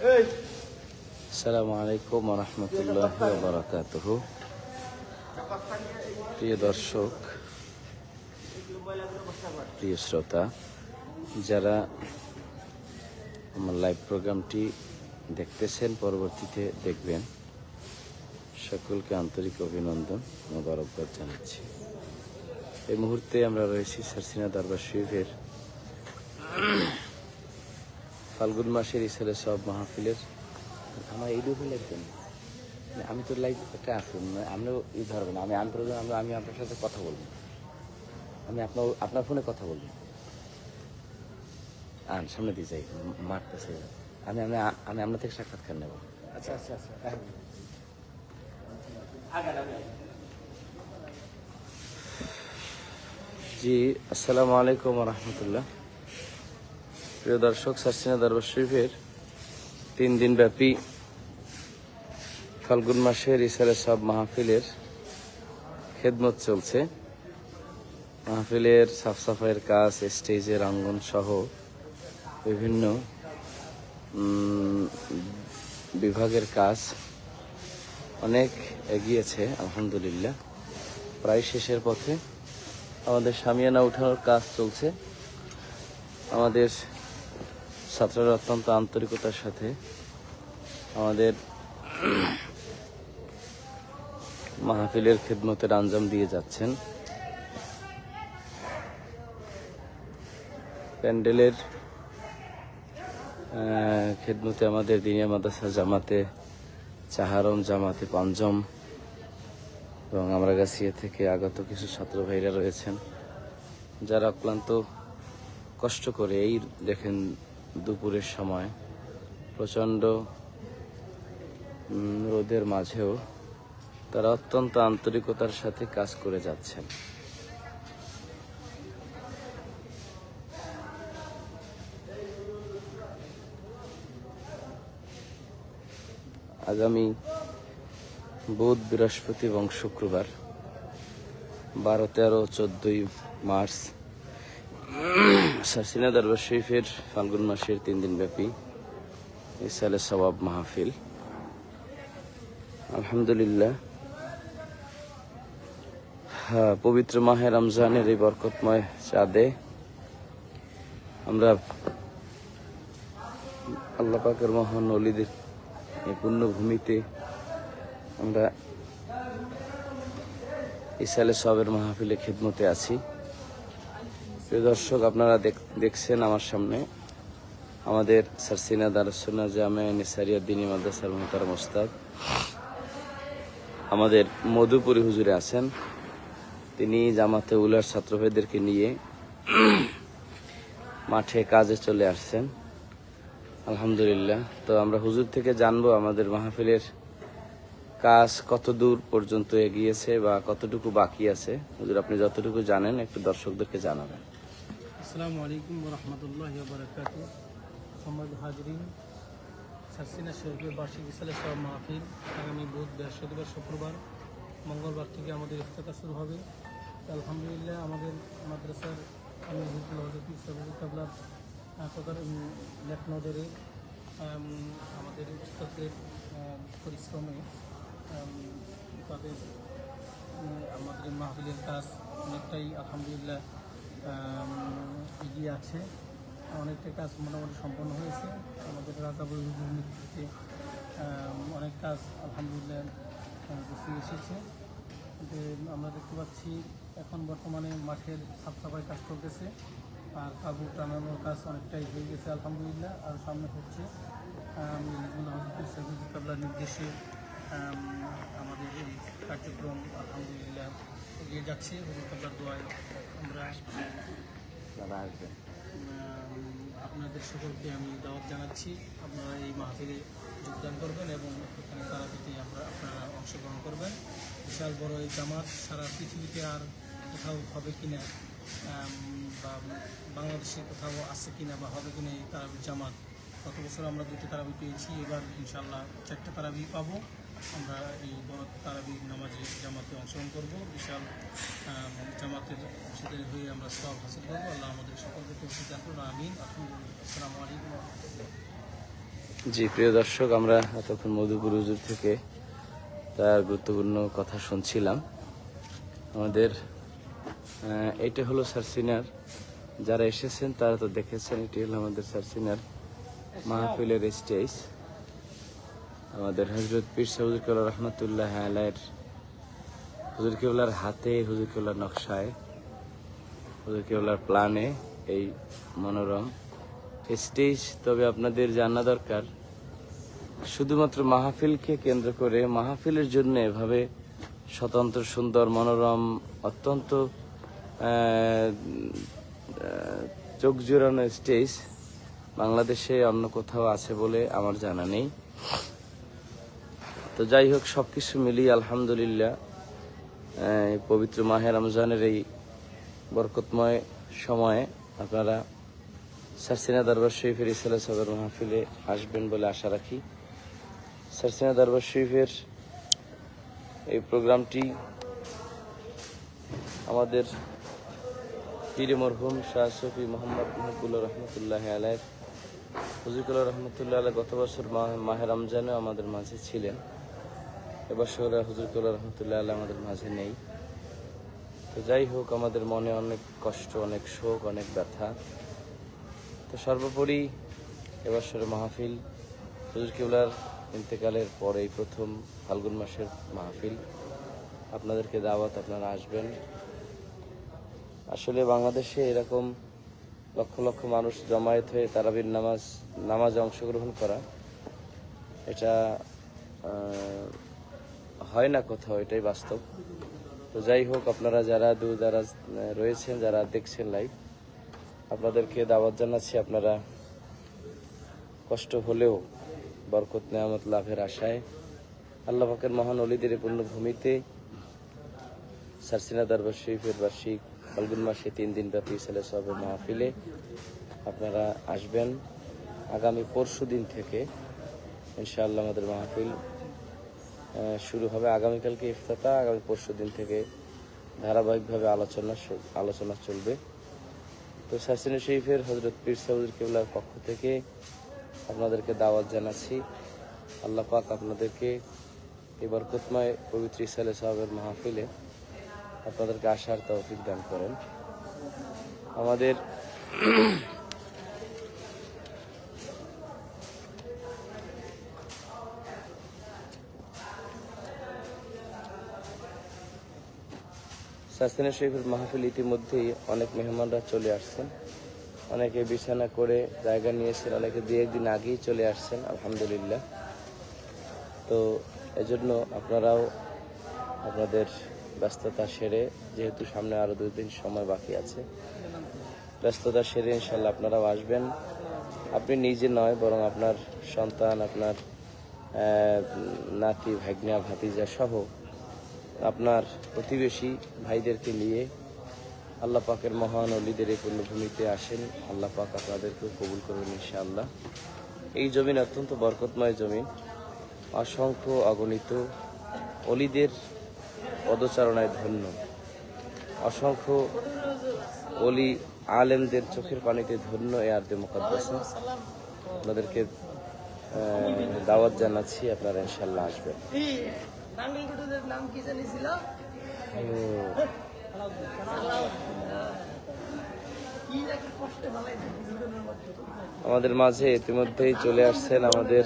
আসসালামু রহমতুল্লাহ বারাকাত প্রিয় দর্শক, প্রিয় শ্রোতা, যারা আমার লাইভ প্রোগ্রামটি দেখতেছেন, পরবর্তীতে দেখবেন, সকলকে আন্তরিক অভিনন্দন, মোবারকবাদ জানাচ্ছি। এই মুহূর্তে আমরা রয়েছি সারসিনা দরবার শরীফের ফাল্গুন মাসের ইসালে সব মাহফিলের আমার এই দুটো লাগবেন আমি তো লাইফ একটা আসুন আপনিও ই ধরবেন, আমি আমি প্রয়োজন আমি আমি আপনার সাথে কথা বলব। আমি আপনার আপনার ফোনে কথা বলব। আন, সামনে দিয়ে যাই, মারতেছে। আমি আমি আমি আপনার থেকে সাক্ষাৎকার নেব। আচ্ছা আচ্ছা আচ্ছা জি, আসসালামু আলাইকুম রহমতুল্লাহ। প্রিয় দর্শক সার্সিনা দরবার শরীফের তিন দিন ব্যাপী ফাল্গুন মাসের ইসারে সব মাহফিলের খেদমত চলছে। মাহফিলের সাফ সাফাইয়ের কাজ, স্টেজের অঙ্গন সহ বিভিন্ন বিভাগের কাজ অনেক এগিয়েছে, আলহামদুলিল্লাহ। প্রায় শেষের পথে আমাদের সামিয়ানা উঠানোর কাজ চলছে। আমাদের ছাত্ররা অত্যন্ত আন্তরিকতার সাথে আমাদের মাহফিলের খেদমতের আঞ্জাম দিয়ে যাচ্ছেন। প্যান্ডেলের খেদমতে আমাদের দিনিয়া মাদ্রাসা জামাতে চাহারম, জামাতে পঞ্চম এবং আমরা গাছিয়া থেকে আগত কিছু ছাত্র ভাইরা রয়েছেন। যারা অক্লান্ত কষ্ট করে এই দেখেন দুপুরের সময় প্রচণ্ড রোদের মাঝেও তারা অত্যন্ত আন্তরিকতার সাথে কাজ করে যাচ্ছেন। আগামী বুধ, বৃহস্পতি এবং শুক্রবার, বারো, তেরো, চোদ্দই মার্চ সাসিনা দরবার শরীফের ফাল্গুন মাসের তিন দিন ব্যাপী ইসালে সবাব মাহফিল। আলহামদুলিল্লাহ। হ্যাঁ, পবিত্র মাহে রমজানের এই বরকতময় চাঁদে আমরা আল্লাহ পাকের মহান অলিদের এই পুণ্যভূমিতে আমরা ইসালে সবের মাহফিলে খেদমতে আছি। প্রিয় দর্শক, আপনারা দেখ- দেখছেন আমার সামনে আমাদের সারসিনা দারসুনা জামে নিসারিয়া দিনী মাদ্রাসার মোহতার মোস্তাদ। আমাদের মধুপুরী হুজুরে আছেন। তিনি জামাতে উলার ছাত্রভাইদেরকে নিয়ে মাঠে কাজে চলে আসছেন। আলহামদুলিল্লাহ। তো আমরা হুজুর থেকে জানব আমাদের মাহফিলের কাজ কত দূর পর্যন্ত এগিয়েছে বা কতটুকু বাকি আছে। হুজুর, আপনি যতটুকু জানেন, একটু দর্শকদেরকে জানাবেন। আসসালামু আলাইকুম রহমতুল্লাহ বারকাত সম্মানিত হাজরিন সারসিনা শরীফের বার্ষিক ইসালে সব মাহফিল আগামী বুধ বৃহস্পতিবার শুক্রবার মঙ্গলবার থেকে আমাদের ইফতেকা শুরু হবে। আলহামদুলিল্লাহ আমাদের মাদ্রাসার আমি হুজুর হজরত সবুজ কাবলার লেখ নজরে আমাদের আহ, পরিশ্রমে তাদের আমাদের মাহফিলের কাজ অনেকটাই আলহামদুলিল্লাহ এগিয়ে আছে। অনেকটা কাজ মোটামুটি সম্পন্ন হয়েছে। আমাদের হুজুর নেতৃত্বে অনেক কাজ আলহামদুলিল্লাহ এসেছে। যে আমরা দেখতে পাচ্ছি, এখন বর্তমানে মাঠের সাফ সাফাই কাজ চলতেছে। আর কাবু টানানোর কাজ অনেকটাই হয়ে গেছে, আলহামদুলিল্লাহ, আর সামনে হচ্ছে। হিজবুল্লাহ নির্দেশে আমাদের এই কার্যক্রম আলহামদুলিল্লাহ এগিয়ে যাচ্ছে। কাবলার দোয়ায় আমরা আপনাদের সকলকে আমি দাওয়াত জানাচ্ছি আপনারা এই মাহফিলে যোগদান করবেন এবং এখানে তারাবিতে আমরা আপনারা অংশগ্রহণ করবেন। বিশাল বড় এই জামাত সারা পৃথিবীতে আর কোথাও হবে কিনা বা বাংলাদেশে কোথাও আছে কিনা বা হবে কিনা এই তারাবি জামাত। গত বছর আমরা দুটো তারাবি পেয়েছি এবার ইনশাল্লাহ চারটে তারাবি পাবো। আমরা এই বড় তারাবি নামাজে জামাতে অংশগ্রহণ করব। বিশাল জামাতের অংশীদারি হয়ে আমরা সব হাসিল করব। আল্লাহ আমাদের সকলকে তৌফিক দান করুন। আমিন। আসসালামু আলাইকুম জি প্রিয় দর্শক আমরা এতক্ষণ মধুপুর হুজুর থেকে তার গুরুত্বপূর্ণ কথা শুনছিলাম। আমাদের এটা এইটা হলো সার্সিনার যারা এসেছেন তারা তো দেখেছেন এটি হলো আমাদের সার্সিনার মাহফিলের স্টেজ আমাদের হজরত পীর সাহুজুর কেবলা রহমতুল্লাহ আলাইয়ের হুজুর কেবলার হাতে, হুজুর কেবলার নকশায়, হুজুর কেবলার প্ল্যানে এই মনোরম স্টেজ তবে আপনাদের জানা দরকার। শুধুমাত্র মাহফিলকে কেন্দ্র করে মাহফিলের জন্য এভাবে স্বতন্ত্র, সুন্দর, মনোরম, অত্যন্ত চোখ জোড়ানো স্টেজ বাংলাদেশে অন্য কোথাও আছে বলে আমার জানা নেই। তো যাই হোক সব কিছু মিলিয়ে আলহামদুলিল্লাহ পবিত্র মাহে রমজানের এই বরকতময় সময়ে আপনারা সারসিনা দরবার শরীফের ইসালা সদর মাহফিলে আসবেন বলে আশা রাখি। সারসিনা দরবার শরীফের এই প্রোগ্রামটি আমাদের পীর মরহুম শাহ সফি মোহাম্মদ মাহবুল্লাহ রহমতুল্লাহ আলাইয়ের হুজুকুল্লাহ রহমতুল্লাহ আলাই গত বছর মাহে রমজানেও আমাদের মাঝে ছিলেন। এবছর হুজুরকুল্লাহ রহমতুল্লাহ আল্লাহ আমাদের মাঝে নেই। তো যাই হোক, আমাদের মনে অনেক কষ্ট, অনেক শোক, অনেক ব্যথা। তো সর্বোপরি এবার এবছরের মাহফিল, হুজুর কিবলার ইন্তেকালের পরে এই প্রথম ফাল্গুন মাসের মাহফিল। আপনাদেরকে দাওয়াত আপনারা আসবেন। আসলে বাংলাদেশে এরকম লক্ষ লক্ষ মানুষ জমায়েত হয়ে তারাবির নামাজ, নামাজে অংশগ্রহণ করা, এটা হয় না কোথাও, এটাই বাস্তব। তো যাই হোক, আপনারা যারা দূর যারা রয়েছেন, যারা দেখছেন লাইভ আপনাদেরকে দাওয়াত জানাচ্ছি আপনারা কষ্ট হলেও বরকত, নেয়ামত, লাভের আশায়। আল্লাহ পাকের মহান অলিদের এই পূর্ণভূমিতে সারসিনা দরবার শরীফের বার্ষিক ফাল্গুন মাসে তিন দিন ব্যাপী ছেলে সবের মাহফিলে আপনারা আসবেন। আগামী পরশু দিন থেকে ইনশাআল্লাহ আমাদের মাহফিল শুরু হবে আগামীকালকে ইফতাতা আগামী পরশু দিন থেকে ধারাবাহিকভাবে আলোচনা আলোচনা চলবে। তো সাসিনা শরীফের হজরত পীর সাউদুর কেবলার পক্ষ থেকে আপনাদেরকে দাওয়াত জানাচ্ছি। আল্লাহ পাক আপনাদেরকে এই বরকতময় পবিত্র ইসালে সাহেবের মাহফিলে আপনাদেরকে আসার তৌফিক দান করেন। আমাদের সাস্তিনা শরীফের মাহফিল ইতিমধ্যেই অনেক মেহমানরা চলে আসছেন। অনেকে বিছানা করে জায়গা নিয়েছেন, অনেকে দু একদিন আগেই চলে আসছেন, আলহামদুলিল্লাহ। তো এজন্য আপনারাও আপনাদের ব্যস্ততা সেরে, যেহেতু সামনে আরও দুই দিন সময় বাকি আছে, ব্যস্ততা সেরে ইনশাল্লাহ আপনারাও আসবেন। আপনি নিজে নয়, বরং আপনার সন্তান, আপনার নাতি, ভাগ্না, ভাতিজা সহ আপনার প্রতিবেশী ভাইদেরকে নিয়ে আল্লাহ পাকের মহান অলিদের এই পুণ্যভূমিতে আসেন। আল্লাহ পাক আপনাদেরকেও কবুল করবেন ইনশাআল্লাহ। এই জমিন অত্যন্ত বরকতময় জমিন। অসংখ্য অগণিত অলিদের পদচারণায় ধন্য। অসংখ্য অলি আলেমদের চোখের পানিতে ধন্য এ আর্দে মোকাদ্দাসা। আপনাদেরকে দাওয়াত জানাচ্ছি, আপনারা ইনশাল্লাহ আসবেন। আমাদের মাঝে ইতিমধ্যেই চলে আসছেন আমাদের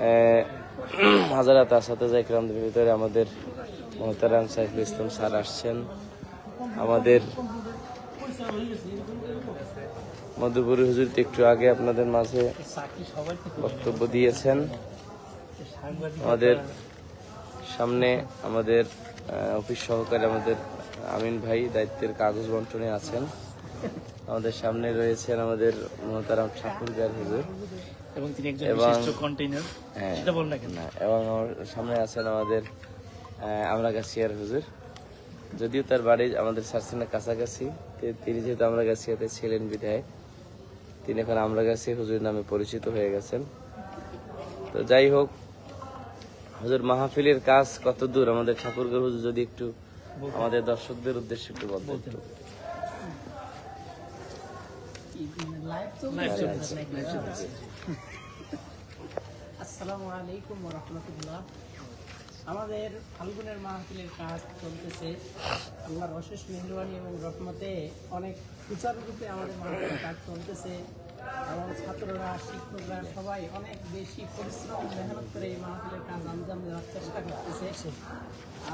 আহ, হাজারাত আসাদা ইকরামদের ভিতরে আমাদের মোহতারাম সাইফুল ইসলাম স্যার আসছেন। আমাদের মধুপুরি হুজুর একটু আগে আপনাদের মাঝে বক্তব্য দিয়েছেন। আমাদের সামনে আমাদের অফিস সহকারী আমাদের আমিন ভাই দায়িত্বের কাগজ বন্টনে আছেন। আমাদের সামনে রয়েছেন আমাদের মোহতারাম ঠাকুর গার হুজুর। এবং তিনি একজন এবং- বিশিষ্ট কন্টেইনার হ্যাঁ সেটা বল না কেন? এবং আমার সামনে আছেন আমাদের আমরা গাছিয়ার হুজুর। যদিও তার বাড়ি আমাদের সারসিনা কাছাকাছি তিনি যেহেতু আমরা গাছিয়াতে ছিলেন বিধায় তিনি এখন আমরা গাছি হুজুর নামে পরিচিত হয়ে গেছেন। তো যাই হোক হুজুর মাহফিলের কাজ কত দূর? আমাদের ঠাকুরগাঁও হুজুর যদি একটু আমাদের দর্শকদের উদ্দেশ্যে একটু বলতেন একটু। আসসালামু আলাইকুম রহমতুল্লাহ। আমাদের ফাল্গুনের মাহফিলের কাজ চলতেছে। আল্লাহর অশেষ মেহরবানি এবং রহমতে অনেক সুচারুরূপে আমাদের মাহফিলের কাজ চলতেছে। এবং ছাত্ররা শিক্ষকরা সবাই অনেক বেশি পরিশ্রম মেহনত করে এই মাহফিলের কাজ আঞ্জাম দেওয়ার চেষ্টা করতেছে।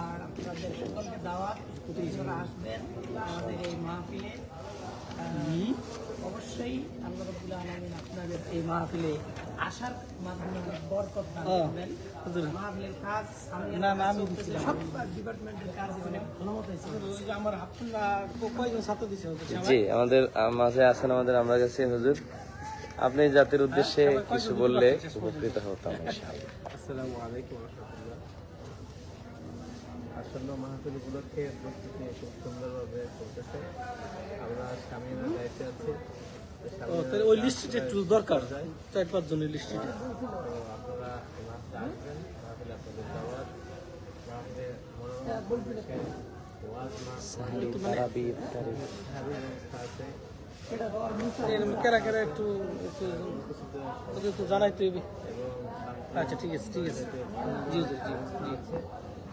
আর আপনাদের সকলকে দাওয়াত আপনারা আসবেন আমাদের এই মাহফিলে অবশ্যই আল্লাহ আলমিন আপনাদের এই মাহফিলে আসার মাধ্যমে বরকত দান করবেন। মাহফিলের কাজ না না আমি সব ডিপার্টমেন্টের কাজ এখানে হয়েছে। আমার আপনারা কয়জন ছাত্র দিচ্ছে জি আমাদের মাঝে আছেন আমাদের আমরা কাছে হুজুর। আপনি জাতির উদ্দেশ্যে কিছু বললে উপকৃত হতাম ইনশাআল্লাহ। আসসালামু আলাইকুম রহমতুল্লাহ আসন্ন মাহফিল উপলক্ষে প্রস্তুতি খুব সুন্দরভাবে চলতেছে আমরা সামিনের দায়িত্বে আছি ওই লিস্টটা একটু দরকার চার পাঁচ জনের লিস্ট আপনারা মাহফিলে আসবেন মাহফিলে আপনাদের দাওয়াত মাহফিলে মনোরম ওয়াজ মাহফিল তারাবি, ইফতারি। হাবি ব্যবস্থা আছে কেরা কেরা একটু একটু একটু জানাই তো আচ্ছা ঠিক আছে ঠিক আছে। জি জি জি জি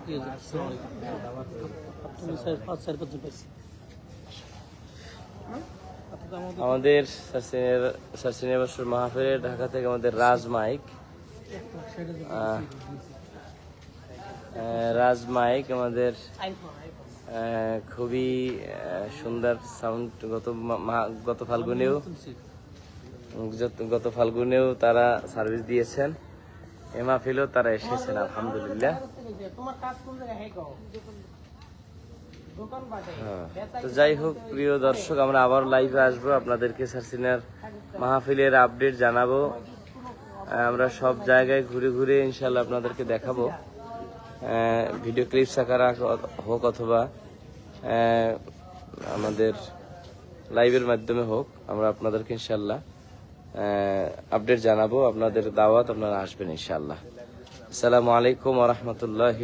জি জি আসসালামু আলাইকুম। দাওয়াত রইল। আপনি পাঁচ চার পাঁচজন পাইছি। আমাদের সার্সিনিয়া বছর মাহফিলে ঢাকা থেকে আমাদের রাজ মাইক। রাজ মাইক আমাদের খুবই সুন্দর সাউন্ড গত গত ফাল্গুনেও গত ফাল্গুনেও তারা সার্ভিস দিয়েছেন। এ মাহফিলেও তারা এসেছেন, আলহামদুলিল্লাহ। হ্যাঁ তো যাই হোক, প্রিয় দর্শক, আমরা আবার লাইভে আসব। আপনাদেরকে সার্সিনার মাহফিলের আপডেট জানাব। আমরা সব জায়গায় ঘুরে ঘুরে ইনশাল্লাহ আপনাদেরকে দেখাবো। ভিডিও ক্লিপস আকার হোক অথবা আমাদের লাইভের মাধ্যমে হোক, আমরা আপনাদেরকে ইনশাল্লাহ আপডেট জানাব, আপনাদের দাওয়াত আপনারা আসবেন ইনশাল্লাহ আসসালামু আলাইকুম রহমতুল্লাহ